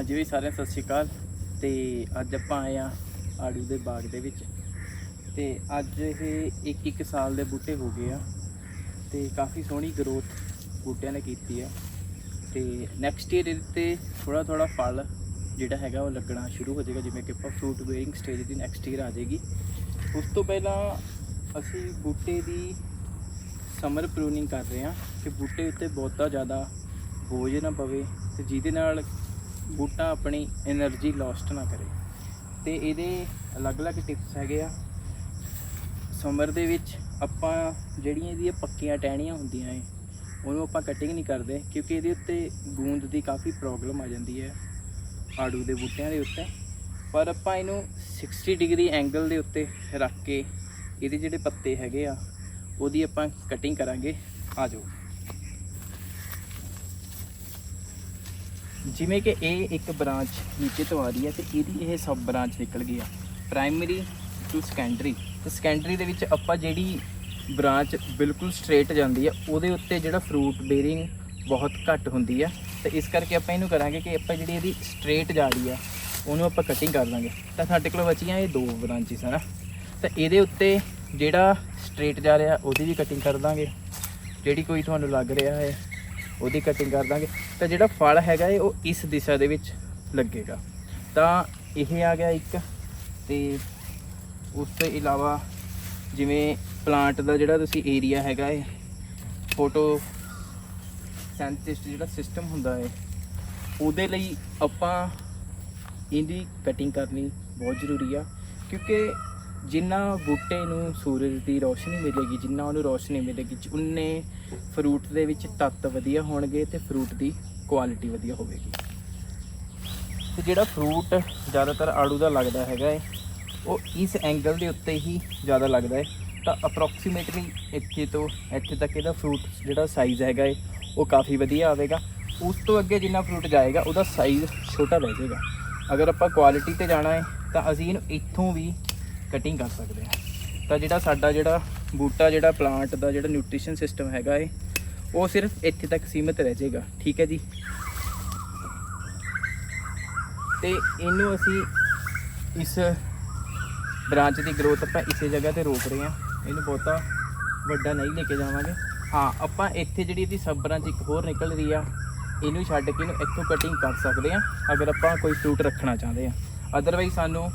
ਹਾਂਜੀ ਵੀ ਸਾਰਿਆਂ ਸਤਿ ਸ਼੍ਰੀ ਅਕਾਲ। ਤੇ ਅੱਜ ਆਪਾਂ ਆਏ ਆ ਆੜੂ ਦੇ ਬਾਗ ਦੇ ਵਿੱਚ। ਤੇ ਅੱਜ ਇਹ ਇੱਕ ਇੱਕ ਸਾਲ ਦੇ ਬੂਟੇ ਹੋ ਗਏ ਆ। ਤੇ ਕਾਫੀ ਸੋਹਣੀ ਗਰੋਥ ਬੂਟਿਆਂ ਨੇ ਕੀਤੀ ਆ। ਤੇ ਨੈਕਸਟ ਈਅਰ ਇਹਦੇ ਤੇ ਥੋੜਾ ਥੋੜਾ ਫਲ ਜਿਹੜਾ ਹੈਗਾ ਉਹ ਲੱਗਣਾ ਸ਼ੁਰੂ ਹੋ ਜਾਏਗਾ। ਜਿਵੇਂ ਕਿ ਆਪਾਂ ਫਰੂਟ ਬੇਅਰਿੰਗ ਸਟੇਜ ਦੀ ਨੈਕਸਟ ਈਅਰ ਆ ਜਾਏਗੀ। ਉਸ ਤੋਂ ਪਹਿਲਾਂ ਅਸੀਂ ਬੂਟੇ ਦੀ ਸਮਰ ਪ੍ਰੂਨਿੰਗ ਕਰ ਰਹੇ ਹਾਂ ਕਿ ਬੂਟੇ ਉੱਤੇ ਬਹੁਤਾ ਜ਼ਿਆਦਾ ਬੋਝ ਨਾ ਪਵੇ ਤੇ ਜਿਹਦੇ ਨਾਲ ਬੂਟਾ ਆਪਣੀ એનર્ਜੀ ਲਾਸਟ ਨਾ ਕਰੇ। ਤੇ ਇਹਦੇ ਅਲੱਗ-ਅਲੱਗ ਟਿਪਸ ਹੈਗੇ ਆ। ਸਮਰ ਦੇ ਵਿੱਚ ਆਪਾਂ ਜਿਹੜੀਆਂ ਇਹਦੀਆਂ ਪੱਕੀਆਂ ਟਹਿਣੀਆਂ ਹੁੰਦੀਆਂ ਏ, ਉਹਨੂੰ ਆਪਾਂ ਕਟਿੰਗ ਨਹੀਂ ਕਰਦੇ, ਕਿਉਂਕਿ ਇਹਦੇ ਉੱਤੇ ਗੂੰਦ ਦੀ ਕਾਫੀ ਪ੍ਰੋਬਲਮ ਆ ਜਾਂਦੀ ਹੈ ਆੜੂ ਦੇ ਬੂਟਿਆਂ ਦੇ ਉੱਤੇ। ਪਰ ਆਪਾਂ ਇਹਨੂੰ 60 ਡਿਗਰੀ ਐਂਗਲ ਦੇ ਉੱਤੇ ਰੱਖ ਕੇ, ਇਹਦੇ ਜਿਹੜੇ ਪੱਤੇ ਹੈਗੇ ਆ, ਉਹਦੀ ਆਪਾਂ ਕਟਿੰਗ ਕਰਾਂਗੇ। ਆ ਜਾਓ। ਜਿਵੇਂ ਕਿ ਇਹ ਇੱਕ ਬ੍ਰਾਂਚ ਨੀਚੇ ਤੋਂ ਆ ਰਹੀ ਹੈ ਤੇ ਇਹਦੀ ਇਹ ਸਬ ਬ੍ਰਾਂਚ ਨਿਕਲ ਗਈ ਆ। ਪ੍ਰਾਇਮਰੀ ਟੂ ਸੈਕੰਡਰੀ ਤੇ ਸੈਕੰਡਰੀ ਦੇ ਵਿੱਚ ਆਪਾਂ ਜਿਹੜੀ ਬ੍ਰਾਂਚ ਬਿਲਕੁਲ ਸਟ੍ਰੇਟ ਜਾਂਦੀ ਆ, ਉਹਦੇ ਉੱਤੇ ਜਿਹੜਾ ਫਰੂਟ ਬੇਰਿੰਗ ਬਹੁਤ ਘੱਟ ਹੁੰਦੀ ਆ। ਤੇ ਇਸ ਕਰਕੇ ਆਪਾਂ ਇਹਨੂੰ ਕਰਾਂਗੇ ਕਿ ਆਪਾਂ ਜਿਹੜੀ ਇਹਦੀ ਸਟ੍ਰੇਟ ਜਾ ਰਹੀ ਆ, ਉਹਨੂੰ ਆਪਾਂ ਕਟਿੰਗ ਕਰ ਲਾਂਗੇ ਤਾਂ ਸਾਡੇ ਕੋਲ ਬਚੀਆਂ ਇਹ ਦੋ ਬ੍ਰਾਂਚਿਸ ਹਨ ਤਾਂ ਇਹਦੇ ਉੱਤੇ ਜਿਹੜਾ ਸਟ੍ਰੇਟ ਜਾ ਰਿਹਾ, ਉਹਦੀ ਵੀ ਕਟਿੰਗ ਕਰ ਦਾਂਗੇ। ਜਿਹੜੀ ਕੋਈ ਤੁਹਾਨੂੰ ਲੱਗ ਰਿਹਾ ਹੈ ਉਹਦੀ ਕਟਿੰਗ ਕਰ ਦਾਂਗੇ। ਤਾਂ ਜਿਹੜਾ ਫਲ ਹੈਗਾ ਇਹ ਉਹ ਇਸ ਦਿਸ਼ਾ ਦੇ ਵਿੱਚ ਲੱਗੇਗਾ। ਤਾਂ ਇਹ ਆ ਗਿਆ ਇੱਕ ਤੇ ਉਸ ਤੋਂ ਇਲਾਵਾ ਜਿਵੇਂ ਪਲਾਂਟ ਦਾ ਜਿਹੜਾ ਤੁਸੀਂ ਏਰੀਆ ਹੈਗਾ ਹੈ ਫੋਟੋ ਸੈਂਥਿਸਟ ਜਿਹੜਾ ਸਿਸਟਮ ਹੁੰਦਾ ਹੈ ਉਹਦੇ ਲਈ ਆਪਾਂ ਇਹਦੀ ਕਟਿੰਗ ਕਰਨੀ ਬਹੁਤ ਜ਼ਰੂਰੀ ਆ। ਕਿਉਂਕਿ ਜਿੰਨਾ ਬੂਟੇ ਨੂੰ ਸੂਰਜ ਦੀ ਰੋਸ਼ਨੀ ਮਿਲੇਗੀ, ਜਿੰਨਾ ਉਹਨੂੰ ਰੋਸ਼ਨੀ ਮਿਲੇਗੀ ਉਨੇ ਫਰੂਟ ਦੇ ਵਿੱਚ ਤੱਤ ਵਧੀਆ ਹੋਣਗੇ ਤੇ ਫਰੂਟ ਦੀ ਕੁਆਲਿਟੀ ਵਧੀਆ ਹੋਵੇਗੀ। ਤੇ ਜਿਹੜਾ ਫਰੂਟ ਜ਼ਿਆਦਾਤਰ ਆੜੂ ਦਾ ਲੱਗਦਾ ਹੈਗਾ ਹੈ ਉਹ ਇਸ ਐਂਗਲ ਦੇ ਉੱਤੇ ਹੀ ਜ਼ਿਆਦਾ ਲੱਗਦਾ ਹੈ ਤਾਂ ਅਪਰੋਕਸੀਮੇਟਲੀ ਇੱਥੇ ਤੋਂ ਇੱਥੇ ਤੱਕ ਇਹਦਾ ਫਰੂਟ ਜਿਹੜਾ ਸਾਈਜ਼ ਹੈਗਾ ਹੈ ਉਹ ਕਾਫੀ ਵਧੀਆ ਆਵੇਗਾ। ਉਸ ਤੋਂ ਅੱਗੇ ਜਿੰਨਾ ਫਰੂਟ ਜਾਏਗਾ, ਉਹਦਾ ਸਾਈਜ਼ ਛੋਟਾ ਰਹਿ ਜਾਏਗਾ। ਅਗਰ ਆਪਾਂ ਕੁਆਲਿਟੀ ਤੇ ਜਾਣਾ ਹੈ ਤਾਂ ਅਸੀਂ ਇਹਨੂੰ ਇੱਥੋਂ ਵੀ ਕਟਿੰਗ ਕਰ ਸਕਦੇ ਹਾਂ। ਤਾਂ ਜਿਹੜਾ ਸਾਡਾ ਜਿਹੜਾ ਬੂਟਾ, ਜਿਹੜਾ ਪਲਾਂਟ ਦਾ ਜਿਹੜਾ ਨਿਊਟ੍ਰੀਸ਼ਨ ਸਿਸਟਮ ਹੈਗਾ ਹੈ ਉਹ ਸਿਰਫ ਇੱਥੇ ਤੱਕ ਸੀਮਿਤ ਰਹਿ ਜਾਏਗਾ। ਠੀਕ ਹੈ ਜੀ? ਤੇ ਇਹਨੂੰ ਅਸੀਂ ਇਸ ਬ੍ਰਾਂਚ ਦੀ ਗਰੋਥ ਆਪਾਂ ਇਸੇ ਜਗ੍ਹਾ ਤੇ ਰੋਕ ਰਹੇ ਹਾਂ। ਇਹਨੂੰ ਬਹੁਤਾ ਵੱਡਾ ਨਹੀਂ ਲੈ ਕੇ ਜਾਵਾਂਗੇ। ਹਾਂ, ਆਪਾਂ ਇੱਥੇ ਜਿਹੜੀ ਇਹਦੀ ਸਬ ਬ੍ਰਾਂਚ ਇੱਕ ਹੋਰ ਨਿਕਲ ਰਹੀ ਆ, ਇਹਨੂੰ ਛੱਡ ਕੇ ਇਹਨੂੰ ਇੱਥੋਂ ਕਟਿੰਗ ਕਰ ਸਕਦੇ ਆ ਅਗਰ ਆਪਾਂ ਕੋਈ ਫਰੂਟ ਰੱਖਣਾ ਚਾਹੁੰਦੇ ਆ ਅਦਰਵਾਈਜ਼ ਸਾਨੂੰ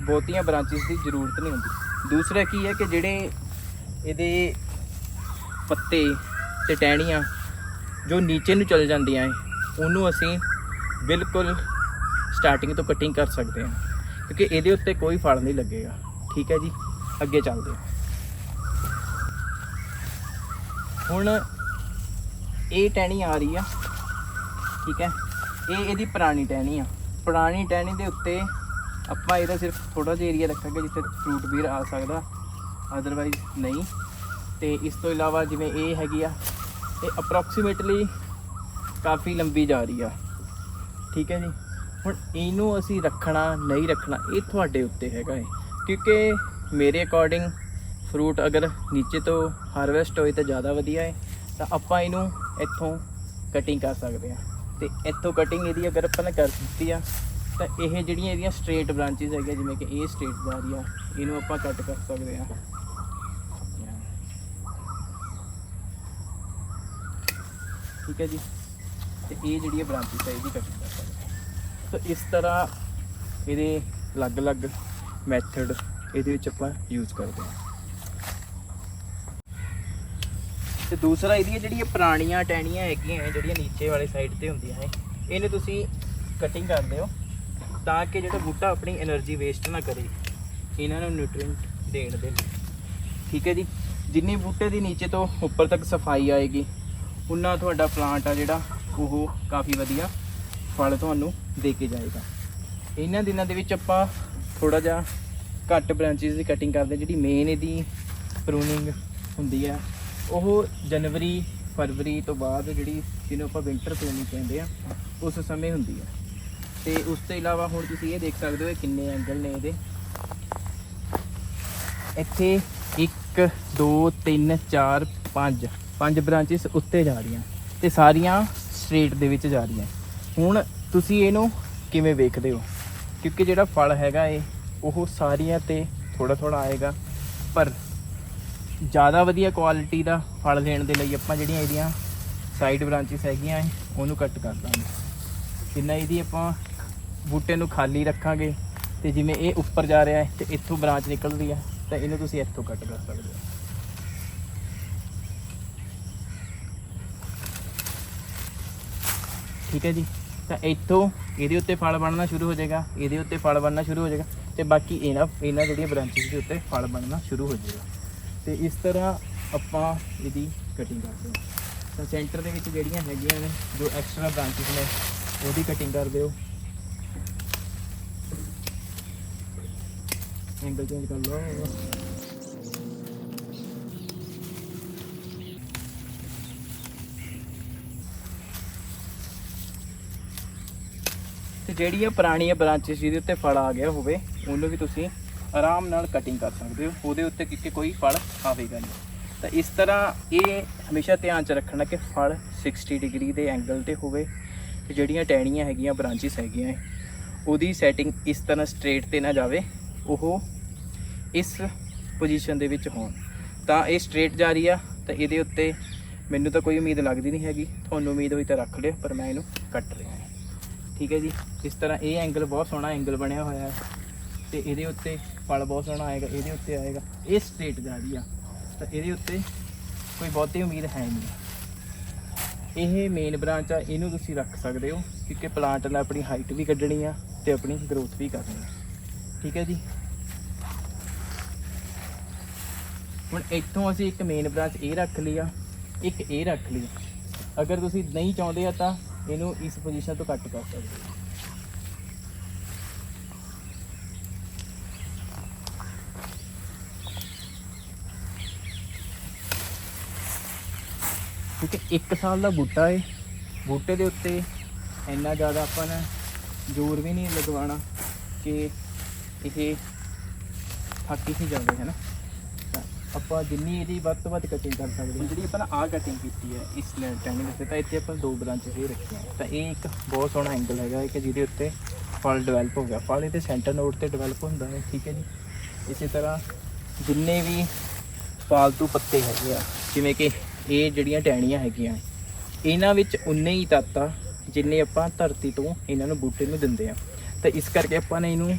ਬਹੁਤੀਆਂ ਬ੍ਰਾਂਚਸ ਦੀ ਜ਼ਰੂਰਤ ਨਹੀਂ ਹੁੰਦੀ। ਦੂਸਰਾ ਕੀ ਹੈ ਕਿ ਜਿਹੜੇ ਇਹਦੇ ਪੱਤੇ ਤੇ ਟਹਿਣੀਆਂ ਜੋ ਨੀਚੇ ਨੂੰ ਚਲ ਜਾਂਦੀਆਂ ਹੈ ਉਹਨੂੰ ਅਸੀਂ ਬਿਲਕੁਲ ਸਟਾਰਟਿੰਗ ਤੋਂ ਕਟਿੰਗ ਕਰ ਸਕਦੇ ਹਾਂ, ਕਿਉਂਕਿ ਇਹਦੇ ਉੱਤੇ ਕੋਈ ਫਲ ਨਹੀਂ ਲੱਗੇਗਾ। ਠੀਕ ਹੈ ਜੀ, ਅੱਗੇ ਚੱਲਦੇ ਹਾਂ। ਹੁਣ ਇਹ ਟਹਿਣੀ ਆ ਰਹੀ ਆ, ਠੀਕ ਹੈ, ਇਹ ਇਹਦੀ ਪੁਰਾਣੀ ਟਹਿਣੀ ਆ। ਪੁਰਾਣੀ ਟਹਿਣੀ ਦੇ ਉੱਤੇ ਆਪਾਂ ਇਹਦਾ ਸਿਰਫ ਥੋੜਾ ਜਿਹਾ ਏਰੀਆ ਰੱਖਾਂਗੇ ਜਿੱਥੇ ਫਰੂਟ ਵੀਰ ਆ ਸਕਦਾ ਅਦਰਵਾਈਜ਼ ਨਹੀਂ। ਤੇ ਇਸ ਤੋਂ ਇਲਾਵਾ ਜਿਵੇਂ ਇਹ ਹੈਗੀ ਆ, ਇਹ ਅਪਰੋਕਸੀਮੇਟਲੀ ਕਾਫੀ ਲੰਬੀ ਜਾ ਰਹੀ ਆ। ਠੀਕ ਹੈ ਜੀ? ਹੁਣ ਇਹਨੂੰ ਅਸੀਂ ਰੱਖਣਾ, ਨਹੀਂ ਰੱਖਣਾ, ਇਹ ਤੁਹਾਡੇ ਉੱਤੇ ਹੈਗਾ ਹੈ ਕਿਉਂਕਿ ਮੇਰੇ ਅਕੋਰਡਿੰਗ ਫਰੂਟ ਅਗਰ ਨੀਚੇ ਤੋਂ ਹਾਰਵੈਸਟ ਹੋਏ ਤਾਂ ਜ਼ਿਆਦਾ ਵਧੀਆ ਹੈ। ਤਾਂ ਆਪਾਂ ਇਹਨੂੰ ਇੱਥੋਂ ਕਟਿੰਗ ਕਰ ਸਕਦੇ ਹਾਂ। ਤੇ ਇੱਥੋਂ ਕਟਿੰਗ ਇਹਦੀ ਅਗਰ ਆਪਾਂ ਨੇ ਕਰ ਦਿੱਤੀ ਆ ਤਾਂ ਇਹ ਜਿਹੜੀਆਂ ਇਹਦੀਆਂ ਸਟ੍ਰੇਟ ਬ੍ਰਾਂਚਸ ਹੈਗੀਆਂ ਜਿਵੇਂ ਕਿ ਇਹ ਸਟ੍ਰੇਟ ਜਾ ਰਹੀ ਆ ਇਹਨੂੰ ਆਪਾਂ ਕੱਟ ਕਰ ਸਕਦੇ ਹਾਂ ਠੀਕ ਹੈ ਜੀ? ਤੇ ਇਹ ਜਿਹੜੀਆਂ ਬ੍ਰਾਂਚਸ ਹੈ ਇਹਦੀ ਕਟਿੰਗ ਕਰ ਸਕਦੇ ਸੋ ਇਸ ਤਰ੍ਹਾਂ ਇਹਦੇ ਅਲੱਗ-ਅਲੱਗ ਮੈਥਡ ਇਹਦੇ ਵਿੱਚ ਆਪਾਂ ਯੂਜ਼ ਕਰਦੇ ਹਾਂ ਤੇ ਦੂਸਰਾ ਇਹਦੀਆਂ ਜਿਹੜੀਆਂ ਪੁਰਾਣੀਆਂ ਟਹਿਣੀਆਂ ਹੈਗੀਆਂ ਹੈ, ਜਿਹੜੀਆਂ ਨੀਚੇ ਵਾਲੇ ਸਾਈਡ ਤੇ ਹੁੰਦੀਆਂ ਹੈ ਇਹਨੂੰ ਤੁਸੀਂ ਕਟਿੰਗ ਕਰ ਲਿਓ ਤਾਂ ਕਿ ਜਿਹੜਾ ਬੂਟਾ ਆਪਣੀ એનર્ਜੀ ਵੇਸਟ ਨਾ ਕਰੇ, ਇਹਨਾਂ ਨੂੰ ਨਿਊਟ੍ਰੀਐਂਟ ਦੇਣ ਦੇ ਲਈ। ਠੀਕ ਹੈ ਜੀ? ਜਿੰਨੀ ਬੂਟੇ ਦੀ ਨੀਚੇ ਤੋਂ ਉੱਪਰ ਤੱਕ ਸਫ਼ਾਈ ਆਏਗੀ, ਉਨਾ ਤੁਹਾਡਾ ਪਲਾਂਟ ਆ ਜਿਹੜਾ, ਉਹ ਕਾਫੀ ਵਧੀਆ ਫਲ ਤੁਹਾਨੂੰ ਦੇ ਕੇ ਜਾਏਗਾ। ਇਹਨਾਂ ਦਿਨਾਂ ਦੇ ਵਿੱਚ ਆਪਾਂ ਥੋੜਾ ਜਿਹਾ ਘੱਟ ਬ੍ਰਾਂਚੇਸ ਦੀ ਕਟਿੰਗ ਕਰਦੇ ਜਿਹੜੀ ਮੇਨ ਇਹਦੀ ਪ੍ਰੂਨਿੰਗ ਹੁੰਦੀ ਆ ਉਹ ਜਨਵਰੀ, ਫਰਵਰੀ ਤੋਂ ਬਾਅਦ ਜਿਹੜੀ ਜਿਹਨੂੰ ਆਪਾਂ ਵਿੰਟਰ ਪ੍ਰੂਨਿੰਗ ਕਹਿੰਦੇ ਆ, ਉਸ ਸਮੇਂ ਹੁੰਦੀ ਆ ਤੇ ਉਸ ਤੋਂ ਇਲਾਵਾ ਹੁਣ ਤੁਸੀਂ ਇਹ ਦੇਖ ਸਕਦੇ ਹੋ ਇਹ ਕਿੰਨੇ ਐਂਗਲ ਨੇ ਇਹਦੇ। ਇੱਥੇ 1 2 3 4 5 ਪੰਜ ਬ੍ਰਾਂਚਸ ਉੱਤੇ ਜਾ ਰਹੀਆਂ ਤੇ ਸਾਰੀਆਂ ਸਟ੍ਰੇਟ ਦੇ ਵਿੱਚ ਜਾ ਰਹੀਆਂ। ਹੁਣ ਤੁਸੀਂ ਇਹਨੂੰ ਕਿਵੇਂ ਵੇਖਦੇ ਹੋ? ਕਿਉਂਕਿ ਜਿਹੜਾ ਫਲ ਹੈਗਾ ਏ ਉਹ ਸਾਰੀਆਂ ਤੇ ਥੋੜਾ ਥੋੜਾ ਆਏਗਾ। ਪਰ ਜ਼ਿਆਦਾ ਵਧੀਆ ਕੁਆਲਿਟੀ ਦਾ ਫਲ ਲੈਣ ਦੇ ਲਈ ਆਪਾਂ ਜਿਹੜੀਆਂ ਇਹਦੀਆਂ ਸਾਈਡ ਬ੍ਰਾਂਚਸ ਹੈਗੀਆਂ, ਉਹਨੂੰ ਕੱਟ ਕਰ ਦਾਂਗੇ। ਜਿੰਨਾ ਇਹਦੀ ਆਪਾਂ ਬੂਟੇ ਨੂੰ ਖਾਲੀ ਰੱਖਾਂਗੇ ਤੇ ਜਿਵੇਂ ਇਹ ਉੱਪਰ ਜਾ ਰਿਹਾ ਹੈ ਤੇ ਇੱਥੋਂ ਬ੍ਰਾਂਚ ਨਿਕਲਦੀ ਹੈ, ਤਾਂ ਇਹਨੂੰ ਤੁਸੀਂ ਇੱਥੋਂ ਕੱਟ ਕਰ ਸਕਦੇ ਹੋ। ਠੀਕ ਹੈ ਜੀ? ਤਾਂ ਇੱਥੋਂ ਇਹਦੇ ਉੱਤੇ ਫਲ ਬਣਨਾ ਸ਼ੁਰੂ ਹੋ ਜਾਏਗਾ, ਇਹਦੇ ਉੱਤੇ ਫਲ ਬਣਨਾ ਸ਼ੁਰੂ ਹੋ ਜਾਏਗਾ ਤੇ ਬਾਕੀ ਇਹਨਾਂ ਇਹਨਾਂ ਜਿਹੜੀਆਂ ਬ੍ਰਾਂਚਸ ਦੇ ਉੱਤੇ ਫਲ ਬਣਨਾ ਸ਼ੁਰੂ ਹੋ ਜਾਏਗਾ। ਤੇ ਇਸ ਤਰ੍ਹਾਂ ਆਪਾਂ ਇਹਦੀ ਕਟਿੰਗ ਕਰਦੇ ਹਾਂ। ਤਾਂ ਸੈਂਟਰ ਦੇ ਵਿੱਚ ਜਿਹੜੀਆਂ ਹੈਗੀਆਂ ਨੇ, ਜੋ ਐਕਸਟਰਾ ਬ੍ਰਾਂਚਸ ਨੇ, ਉਹਦੀ ਕਟਿੰਗ ਕਰ ਦਿਓ ਐਂਗਲ ਚੇਂਜ ਕਰ ਲਓ। ਤੇ ਜਿਹੜੀਆਂ ਪੁਰਾਣੀਆਂ ਬ੍ਰਾਂਚਸ ਜਿਹਦੇ ਉੱਤੇ ਫਲ ਆ ਗਿਆ ਹੋਵੇ, ਉਹਨੂੰ ਵੀ ਤੁਸੀਂ ਆਰਾਮ ਨਾਲ ਕਟਿੰਗ ਕਰ ਸਕਦੇ ਹੋ। ਉਹਦੇ ਉੱਤੇ ਕਿਉਂਕਿ ਕੋਈ ਫਲ ਆਵੇਗਾ ਨਹੀਂ। ਤਾਂ ਇਸ ਤਰ੍ਹਾਂ ਇਹ ਹਮੇਸ਼ਾ ਧਿਆਨ 'ਚ ਰੱਖਣਾ ਕਿ ਫਲ 60 ਡਿਗਰੀ ਦੇ ਐਂਗਲ ਤੇ ਹੋਵੇ ਤੇ ਜਿਹੜੀਆਂ ਟਹਿਣੀਆਂ ਹੈਗੀਆਂ, ਬ੍ਰਾਂਚਸ ਹੈਗੀਆਂ, ਉਹਦੀ ਸੈਟਿੰਗ ਇਸ ਤਰ੍ਹਾਂ ਸਟ੍ਰੇਟ ਤੇ ਨਾ ਜਾਵੇ। ਉਹ ਇਸ ਪੋਜੀਸ਼ਨ ਦੇ ਵਿੱਚ ਹੋਣ। ਤਾਂ ਇਹ ਸਟ੍ਰੇਟ ਜਾ ਰਹੀ ਆ, ਤਾਂ ਇਹਦੇ ਉੱਤੇ ਮੈਨੂੰ ਤਾਂ ਕੋਈ ਉਮੀਦ ਲੱਗਦੀ ਨਹੀਂ ਹੈਗੀ। ਤੁਹਾਨੂੰ ਉਮੀਦ ਹੋਈ ਤਾਂ ਰੱਖ ਲਿਓ, ਪਰ ਮੈਂ ਇਹਨੂੰ ਕੱਟ ਰਿਹਾ ਠੀਕ ਹੈ ਜੀ? ਇਸ ਤਰ੍ਹਾਂ ਇਹ ਐਂਗਲ ਬਹੁਤ ਸੋਹਣਾ ਐਂਗਲ ਬਣਿਆ ਹੋਇਆ ਹੈ। ਤੇ ਇਹਦੇ ਉੱਤੇ ਫਲ ਬਹੁਤ ਸੋਹਣਾ ਆਏਗਾ, ਇਹਦੇ ਉੱਤੇ ਆਏਗਾ। ਇਹ ਸਟ੍ਰੇਟ ਜਾ ਰਹੀ ਆ। ਤਾਂ ਇਹਦੇ ਉੱਤੇ ਕੋਈ ਬਹੁਤੀ ਉਮੀਦ ਹੈ ਨਹੀਂ। ਇਹ ਮੇਨ ਬ੍ਰਾਂਚ ਆ, ਇਹਨੂੰ ਤੁਸੀਂ ਰੱਖ ਸਕਦੇ ਹੋ, ਕਿਉਂਕਿ ਪਲਾਂਟ ਨੇ ਆਪਣੀ ਹਾਈਟ ਵੀ ਕੱਢਣੀ ਆ ਤੇ ਆਪਣੀ ਗਰੋਥ ਵੀ ਕਰਨੀ ਆ। ਠੀਕ ਹੈ ਜੀ? ਹੁਣ ਇੱਥੋਂ ਅਸੀਂ ਇੱਕ ਮੇਨ ਬ੍ਰਾਂਚ ਇਹ ਰੱਖ ਲਈ ਆ, ਇੱਕ ਇਹ ਰੱਖ ਲਈ। ਅਗਰ ਤੁਸੀਂ ਨਹੀਂ ਚਾਹੁੰਦੇ ਆ ਤਾਂ ਇਹਨੂੰ ਇਸ ਪੋਜੀਸ਼ਨ ਤੋਂ ਕੱਟ ਕਰ ਸਕਦੇ ਹੋ। ਕਿਉਂਕਿ 1 ਸਾਲ ਦਾ ਬੂਟਾ ਏ, ਬੂਟੇ ਦੇ ਉੱਤੇ ਇੰਨਾ ਜ਼ਿਆਦਾ ਆਪਾਂ ਨੇ ਜ਼ੋਰ ਵੀ ਨਹੀਂ ਲਗਵਾਉਣਾ ਕਿ ਇਹ ਥੱਕ ਹੀ ਜਾਂਦੇ, ਹੈ ਨਾ? ਆਪਾਂ ਜਿੰਨੀ ਇਹਦੀ ਵੱਧ ਤੋਂ ਵੱਧ ਕਟਿੰਗ ਕਰ ਸਕਦੇ ਹਾਂ। ਜਿਹੜੀ ਆਪਾਂ ਨੇ ਆਹ ਕਟਿੰਗ ਕੀਤੀ ਹੈ, ਇਸ ਟੈਨਿੰਗ ਉੱਤੇ ਤਾਂ ਇੱਥੇ ਆਪਾਂ ਦੋ ਬ੍ਰਾਂਚ ਇਹ ਰੱਖੀਆਂ ਤਾਂ ਇਹ ਇੱਕ ਬਹੁਤ ਸੋਹਣਾ ਐਂਗਲ ਹੈਗਾ ਕਿ ਜਿਹਦੇ ਉੱਤੇ ਫਲ ਡਿਵੈਲਪ ਹੋ ਗਿਆ। ਫਲ ਇਹਦੇ ਸੈਂਟਰ ਨੋਡ ਤੇ ਡਿਵੈਲਪ ਹੁੰਦਾ ਹੈ, ਠੀਕ ਹੈ ਜੀ? ਇਸੇ ਤਰ੍ਹਾਂ ਜਿੰਨੇ ਵੀ ਫਾਲਤੂ ਪੱਤੇ ਹੈਗੇ ਆ, ਜਿਵੇਂ ਕਿ ਇਹ ਜਿਹੜੀਆਂ ਟਹਿਣੀਆਂ ਹੈਗੀਆਂ, ਇਹਨਾਂ ਵਿੱਚ ਉਨੇ ਹੀ ਤੱਤ ਆ ਜਿੰਨੇ ਆਪਾਂ ਧਰਤੀ ਤੋਂ ਇਹਨਾਂ ਨੂੰ ਬੂਟੇ ਨੂੰ ਦਿੰਦੇ ਆ। ਤਾਂ ਇਸ ਕਰਕੇ ਆਪਾਂ ਨੇ ਇਹਨੂੰ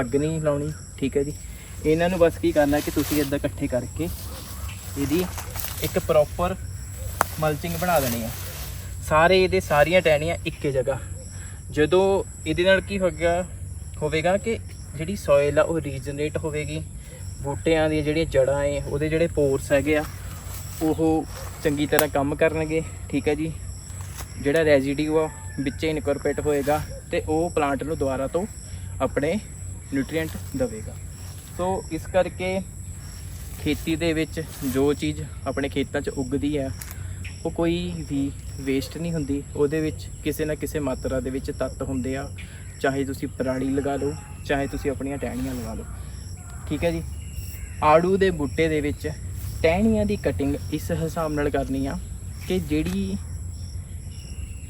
ਅੱਗ ਨਹੀਂ ਲਾਉਣੀ, ਠੀਕ ਹੈ ਜੀ? ਇਹਨਾਂ ਨੂੰ ਬਸ ਕੀ ਕਰਨਾ ਕਿ ਤੁਸੀਂ ਇਦਾਂ ਇਕੱਠੇ ਕਰਕੇ ਇਹਦੀ ਇੱਕ ਪ੍ਰੋਪਰ ਮਲਚਿੰਗ ਬਣਾ ਦੇਣੀ ਆ। ਸਾਰੇ ਇਹਦੇ ਸਾਰੀਆਂ ਟਹਿਣੀਆਂ ਇੱਕੇ ਜਗ੍ਹਾ। ਜਦੋਂ ਇਹਦੇ ਨਾਲ ਕੀ ਹੋ ਗਿਆ ਹੋਵੇਗਾ ਕਿ ਜਿਹੜੀ ਸੋਇਲ ਆ ਉਹ ਰੀਜਨਰੇਟ ਹੋਵੇਗੀ। ਬੂਟਿਆਂ ਦੀਆਂ ਜਿਹੜੀਆਂ ਜੜਾਂ ਏ, ਉਹਦੇ ਜਿਹੜੇ ਪੋਰਸ ਹੈਗੇ ਆ, ਉਹ ਚੰਗੀ ਤਰ੍ਹਾਂ ਕੰਮ ਕਰਨਗੇ, ਠੀਕ ਹੈ ਜੀ। ਜਿਹੜਾ ਰੈਜ਼ੀਡਿਊ ਆ, ਵਿੱਚੇ ਇਨਕੋਰਪੋਰੇਟ ਹੋਏਗਾ ਤੇ ਉਹ ਪਲਾਂਟ ਨੂੰ ਦੁਬਾਰਾ ਤੋਂ ਆਪਣੇ ਨਿਊਟ੍ਰੀਐਂਟ ਦੇਵੇਗਾ। ਸੋ ਇਸ ਕਰਕੇ ਖੇਤੀ ਦੇ ਵਿੱਚ ਜੋ ਚੀਜ਼ ਆਪਣੇ ਖੇਤਾਂ 'ਚ ਉੱਗਦੀ ਹੈ ਉਹ ਕੋਈ ਵੀ ਵੇਸਟ ਨਹੀਂ ਹੁੰਦੀ। ਉਹਦੇ ਵਿੱਚ ਕਿਸੇ ਨਾ ਕਿਸੇ ਮਾਤਰਾ ਦੇ ਵਿੱਚ ਤੱਤ ਹੁੰਦੇ ਆ। ਚਾਹੇ ਤੁਸੀਂ ਪਰਾਲੀ ਲਗਾ ਲਓ, ਚਾਹੇ ਤੁਸੀਂ ਆਪਣੀਆਂ ਟਹਿਣੀਆਂ ਲਗਾ ਲਓ। ਠੀਕ ਹੈ ਜੀ? ਆੜੂ ਦੇ ਬੂਟੇ ਦੇ ਵਿੱਚ ਟਹਿਣੀਆਂ ਦੀ ਕਟਿੰਗ ਇਸ ਹਿਸਾਬ ਨਾਲ ਕਰਨੀ ਆ ਕਿ ਜਿਹੜੀ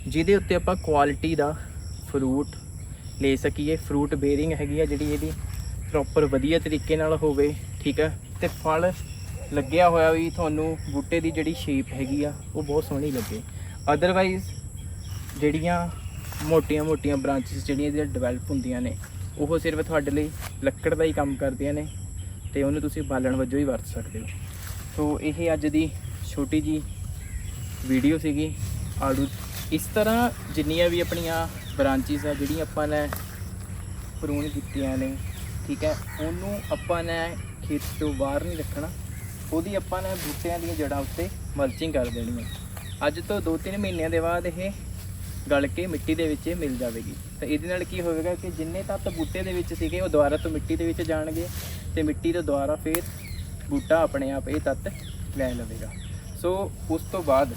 ਜਿਹਦੇ ਉੱਤੇ ਆਪਾਂ ਕੁਆਲਿਟੀ ਦਾ ਫਰੂਟ ਲੈ ਸਕੀਏ। ਫਰੂਟ ਬੇਰਿੰਗ ਹੈਗੀ ਆ ਜਿਹੜੀ ਇਹਦੀ ਪ੍ਰੋਪਰ ਵਧੀਆ ਤਰੀਕੇ ਨਾਲ ਹੋਵੇ, ਠੀਕ ਹੈ? ਤੇ ਫਲ ਲੱਗਿਆ ਹੋਇਆ ਵੀ ਤੁਹਾਨੂੰ ਬੂਟੇ ਦੀ ਜਿਹੜੀ ਸ਼ੇਪ ਹੈਗੀ ਆ, ਉਹ ਬਹੁਤ ਸੋਹਣੀ ਲੱਗੇ। ਅਦਰਵਾਈਜ਼ ਜਿਹੜੀਆਂ ਮੋਟੀਆਂ-ਮੋਟੀਆਂ ਬ੍ਰਾਂਚਸ ਜਿਹੜੀਆਂ ਇਹਦੀਆਂ ਡਿਵੈਲਪ ਹੁੰਦੀਆਂ ਨੇ, ਉਹ ਸਿਰਫ ਤੁਹਾਡੇ ਲਈ ਲੱਕੜ ਦਾ ਹੀ ਕੰਮ ਕਰਦੀਆਂ ਨੇ ਤੇ ਉਹਨੂੰ ਤੁਸੀਂ ਬਾਲਣ ਵਜੋਂ ਹੀ ਵਰਤ ਸਕਦੇ ਹੋ। ਸੋ ਇਹ ਅੱਜ ਦੀ ਛੋਟੀ ਜੀ ਵੀਡੀਓ ਸੀਗੀ ਆੜੂ ਇਸ ਤਰ੍ਹਾਂ ਜਿੰਨੀਆਂ ਵੀ ਆਪਣੀਆਂ ਬ੍ਰਾਂਚਸ ਆ, ਜਿਹੜੀਆਂ ਆਪਾਂ ਨੇ ਪ੍ਰੂਨ ਕੀਤੀਆਂ ਨੇ ਠੀਕ ਹੈ, ਉਹਨੂੰ ਆਪਾਂ ਨੇ ਖੇਤ ਤੋਂ ਬਾਹਰ ਨਹੀਂ ਰੱਖਣਾ। ਉਹਦੀ ਆਪਾਂ ਨੇ ਬੂਟਿਆਂ ਦੀਆਂ ਜੜ੍ਹਾਂ ਉੱਤੇ ਮਲਚਿੰਗ ਕਰ ਦੇਣੀ ਹੈ। ਅੱਜ ਤੋਂ 2-3 ਮਹੀਨਿਆਂ ਦੇ ਬਾਅਦ ਇਹ ਗਲ ਕੇ ਮਿੱਟੀ ਦੇ ਵਿੱਚ ਮਿਲ ਜਾਵੇਗੀ। ਤਾਂ ਇਹਦੇ ਨਾਲ ਕੀ ਹੋਵੇਗਾ ਕਿ ਜਿੰਨੇ ਤੱਤ ਬੂਟੇ ਦੇ ਵਿੱਚ ਸੀਗੇ, ਉਹ ਦੁਬਾਰਾ ਤੋਂ ਮਿੱਟੀ ਦੇ ਵਿੱਚ ਜਾਣਗੇ ਤੇ ਮਿੱਟੀ ਤੋਂ ਦੁਬਾਰਾ ਫੇਰ ਬੂਟਾ ਆਪਣੇ ਆਪ ਇਹ ਤੱਤ ਲੈ ਲਵੇਗਾ। ਸੋ, ਉਸ ਤੋਂ ਬਾਅਦ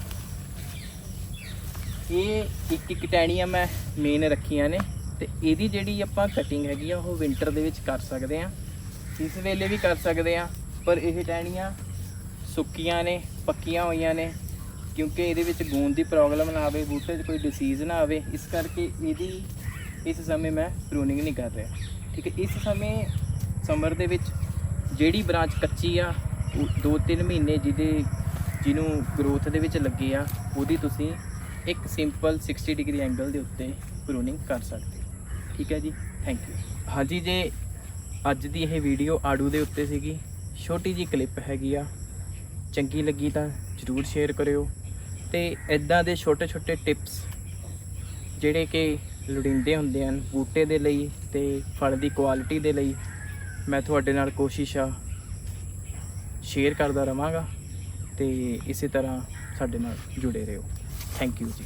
ਇਹ ਇੱਕ ਇੱਕ ਟੈਣੀਆਂ ਮੈਂ ਮੇਨ ਰੱਖੀਆਂ ਨੇ। ਤੇ ਇਹਦੀ ਜਿਹੜੀ ਆਪਾਂ ਕਟਿੰਗ ਹੈਗੀ ਆ, ਉਹ ਵਿੰਟਰ ਦੇ ਵਿੱਚ ਕਰ ਸਕਦੇ ਆ। ਇਸ ਵੇਲੇ ਵੀ ਕਰ ਸਕਦੇ ਆ, ਪਰ ਇਹ ਟਹਿਣੀਆਂ ਸੁੱਕੀਆਂ ਨੇ, ਪੱਕੀਆਂ ਹੋਈਆਂ ਨੇ, ਕਿਉਂਕਿ ਇਹਦੇ ਵਿੱਚ ਗੂੰਦ ਦੀ ਪ੍ਰੋਬਲਮ ਨਾ ਆਵੇ, ਬੂਟੇ 'ਚ ਕੋਈ ਡਿਸੀਜ਼ ਨਾ ਆਵੇ, ਇਸ ਕਰਕੇ ਇਹਦੀ ਇਸ ਸਮੇਂ ਮੈਂ ਪ੍ਰੂਨਿੰਗ ਨਹੀਂ ਕਰ ਰਿਹਾ। ਠੀਕ ਹੈ, ਇਸ ਸਮੇਂ ਸਮਰ ਦੇ ਵਿੱਚ ਜਿਹੜੀ ਬ੍ਰਾਂਚ ਕੱਚੀ ਆ 2-3 ਮਹੀਨੇ ਜਿਹਦੇ, ਜਿਹਨੂੰ ਗਰੋਥ ਦੇ ਵਿੱਚ ਲੱਗੇ ਆ, ਉਹਦੀ ਤੁਸੀਂ ਇੱਕ ਸਿੰਪਲ 60 ਡਿਗਰੀ ਐਂਗਲ ਦੇ ਉੱਤੇ ਪ੍ਰੂਨਿੰਗ ਕਰ ਸਕਦੇ ਠੀਕ ਹੈ ਜੀ ਥੈਂਕ ਯੂ ਹਾਂਜੀ ਜੇ, ਅੱਜ ਦੀ ਇਹ ਵੀਡੀਓ ਆੜੂ ਦੇ ਉੱਤੇ ਸੀਗੀ। ਛੋਟੀ ਜੀ ਕਲਿੱਪ ਹੈਗੀ ਆ। ਚੰਗੀ ਲੱਗੀ ਤਾਂ ਜਰੂਰ ਸ਼ੇਅਰ ਕਰਿਓ। ਤੇ ਇਦਾਂ ਦੇ ਛੋਟੇ ਛੋਟੇ ਟਿਪਸ ਜਿਹੜੇ ਕਿ ਲੋੜੀਂਦੇ ਹੁੰਦੇ ਹਨ ਬੂਟੇ ਦੇ ਲਈ ਤੇ ਫਲ ਦੀ ਕੁਆਲਿਟੀ ਦੇ ਲਈ, ਮੈਂ ਤੁਹਾਡੇ ਨਾਲ ਕੋਸ਼ਿਸ਼ ਆ ਸ਼ੇਅਰ ਕਰਦਾ ਰਵਾਂਗਾ ਤੇ ਇਸੇ ਤਰ੍ਹਾਂ ਸਾਡੇ ਨਾਲ ਜੁੜੇ ਰਹੋ। ਥੈਂਕ ਯੂ ਜੀ।